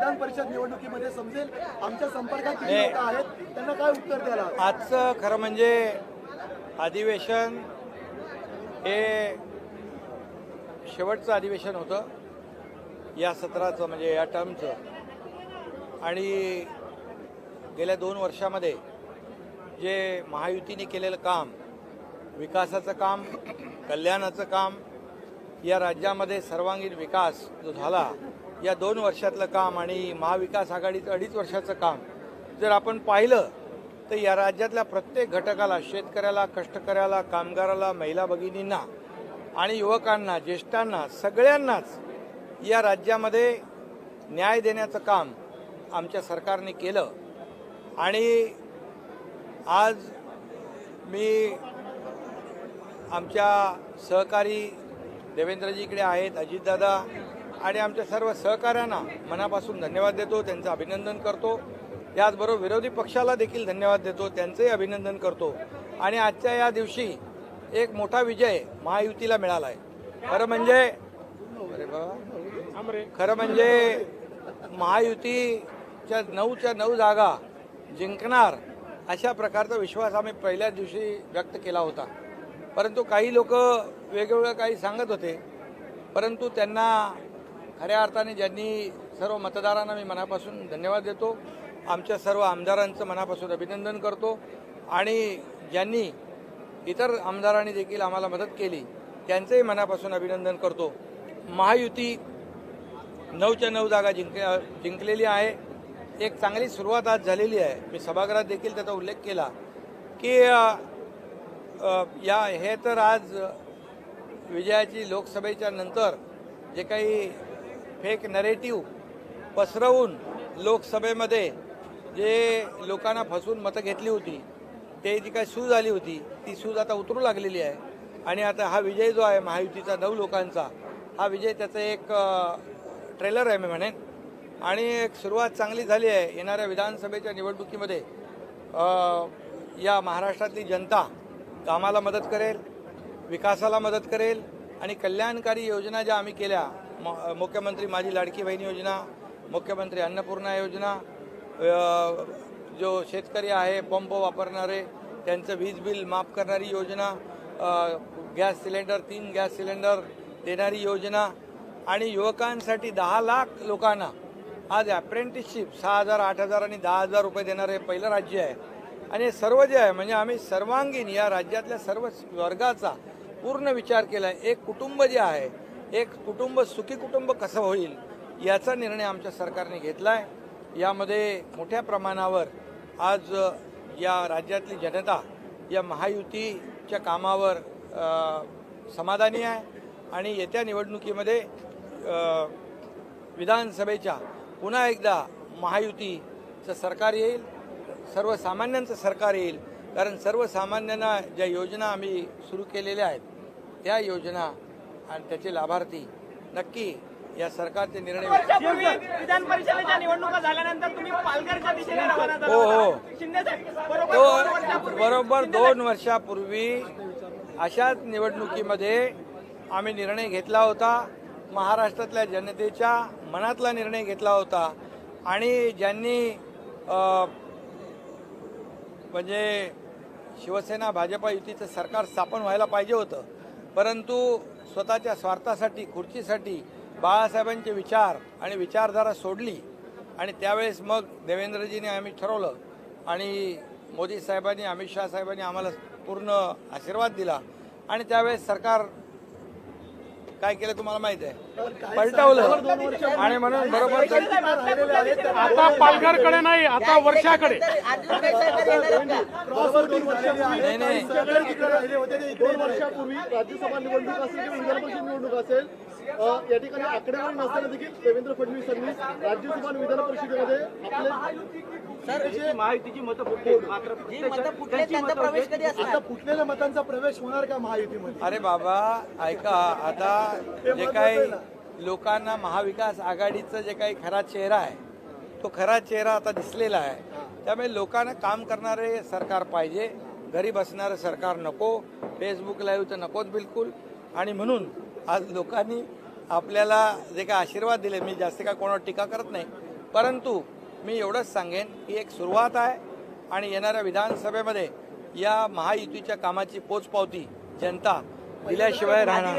विधान परिषद निवडणुकीमध्ये समजेल. आमच्या संपर्कात आहेत. त्यांना काय उत्तर द्यायला आजचं खरं म्हणजे अधिवेशन हे शेवटचं अधिवेशन होतं. या सत्राचं म्हणजे या टर्मचं. आणि गेल्या दोन वर्षामध्ये जे महायुतीने केलेलं काम विकासाचं काम कल्याणाचं काम या राज्यामध्ये सर्वांगीण विकास जो झाला या दोन वर्षातलं काम आणि महाविकास आघाडीचं अडीच वर्षाचं काम जर आपण पाहिलं तर या राज्यातल्या प्रत्येक घटकाला शेतकऱ्याला कष्टकऱ्याला कामगाराला महिला भगिनींना आणि युवकांना ज्येष्ठांना सगळ्यांनाच या राज्यामध्ये न्याय देण्याचं काम आमच्या सरकारने केलं. आणि आज मी आमच्या सहकारी देवेंद्रजी इकडे आहेत अजितदादा आणि आमच्या सर्व सहकाऱ्यांना मनापासून धन्यवाद देतो त्यांचं अभिनंदन करतो. त्याचबरोबर विरोधी पक्षाला देखील धन्यवाद देतो त्यांचंही अभिनंदन करतो. आणि आजच्या या दिवशी एक मोठा विजय महायुतीला मिळाला आहे खरं म्हणजे अरे बाबा खरं म्हणजे महायुतीच्या नऊच्या नऊ जागा जिंकणार अशा प्रकारचा विश्वास आम्ही पहिल्याच दिवशी व्यक्त केला होता. परंतु काही लोक वेगवेगळं काही सांगत होते. परंतु त्यांना खऱ्या अर्थाने ज्यांनी सर्व मतदारांना मी मनापासून धन्यवाद देतो. आमच्या सर्व आमदारांचं मनापासून अभिनंदन करतो. आणि ज्यांनी इतर आमदारांनी देखील आम्हाला मदत केली त्यांचंही मनापासून अभिनंदन करतो. महायुती नऊच्या नऊ जागा जिंक जिंकलेली आहे. एक चांगली सुरुवात आज झालेली आहे. मी सभागृहात देखील त्याचा उल्लेख केला की या हे तर आज विजयाची लोकसभेच्या नंतर जे काही फेक नरेटिव्ह पसरवून लोकसभेमध्ये जे लोकांना फसवून मतं घेतली होती ते जी काही सूज आली होती ती सूज आता उतरू लागलेली आहे. आणि आता हा विजय जो आहे महायुतीचा नऊ लोकांचा हा विजय त्याचं एक ट्रेलर आहे मी म्हणेन. आणि एक सुरुवात चांगली झाली आहे. येणाऱ्या विधानसभेच्या निवडणुकीमध्ये या महाराष्ट्रातली जनता कामाला मदत करेल विकासाला मदत करेल आणि कल्याणकारी योजना ज्या आम्ही केल्या म- मुख्यमंत्री माझी लाडकी बहीण योजना मुख्यमंत्री अन्नपूर्णा योजना जो शेतकरी आहे पंप वापरणारे त्यांचं वीज बिल माफ करणारी योजना गॅस सिलेंडर तीन गॅस सिलेंडर देणारी योजना आणि युवकांसाठी दहा लाख लोकांना आज अप्रेंटिसशिप सहा हजार आठ हजार आणि दहा हजार रुपये देणारे पहिलं राज्य आहे. आणि हे सर्व जे आहे म्हणजे आम्ही सर्वांगीण या राज्यातल्या सर्व वर्गाचा पूर्ण विचार केला आहे एक कुटुंब जे आहे एक कुटुंब सुखी कुटुंब कसं होईल याचा निर्णय आमच्या सरकारने घेतला आहे यामध्ये मोठ्या प्रमाणावर आज या राज्यातली जनता या महायुतीच्या कामावर समाधानी आहे आणि येत्या निवडणुकीमध्ये विधानसभेच्या पुन्हा एकदा महायुतीचं सरकार येईल सर्वसामान्यांचं सरकार येईल. कारण सर्वसामान्यांना ज्या योजना आम्ही सुरू केलेल्या आहेत त्या योजना आणि त्याचे लाभार्थी नक्की या सरकारचे निर्णय विधान परिषदेच्या निवडणुका झाल्यानंतर तुम्ही पालघरच्या दिशेने रवाना झाला हो, हो. तो दोन वर्षापूर्वी. बरोबर दोन वर्षापूर्वी अशाच निवडणुकीमध्ये आम्ही निर्णय घेतला होता. महाराष्ट्रातल्या जनतेच्या मनातला निर्णय घेतला होता. आणि ज्यांनी म्हणजे शिवसेना भाजपा युतीचं सरकार स्थापन व्हायला पाहिजे होतं परंतु स्वतःच्या स्वार्थासाठी खुर्चीसाठी बाळासाहेबांचे विचार आणि विचारधारा सोडली आणि त्यावेळेस मग देवेंद्रजीने आम्ही ठरवलं आणि मोदी साहेबांनी अमित शहा साहेबांनी आम्हाला पूर्ण आशीर्वाद दिला आणि त्यावेळेस सरकार काय केलं तुम्हाला माहीत आहे? पलटवलं. आणि म्हणून बरोबर आता पालघरकडे नाही आता वर्षाकडे. बरोबर दोन वर्षापूर्वी नाही, नाही. राज्यसभा निवडणूक असेल या ठिकाणी आकडेवारी नसताना देखील देवेंद्र फडणवीसांनी राज्यसभा विधान परिषदेमध्ये आपले महायुतीची मतं फुटली मात्र आता फुटलेल्या मतांचा प्रवेश होणार का महायुतीमध्ये? अरे बाबा ऐका आता जे काही लोकांना महाविकास आघाडीचं जे काही खरा चेहरा आहे तो खरा चेहरा आता दिसलेला आहे. त्यामुळे लोकांना काम करणारे सरकार पाहिजे घरी बसणारं सरकार नको फेसबुक लाईव्ह तर नकोच बिलकुल. आणि म्हणून आज लोकांनी आपल्याला जे काय आशीर्वाद दिले मी जास्त काय कोणावर टीका करत नाही परंतु मी एवढंच सांगेन की एक सुरुवात आहे आणि येणाऱ्या विधानसभेमध्ये या महायुतीच्या कामाची पोचपावती जनता दिल्याशिवाय राहणार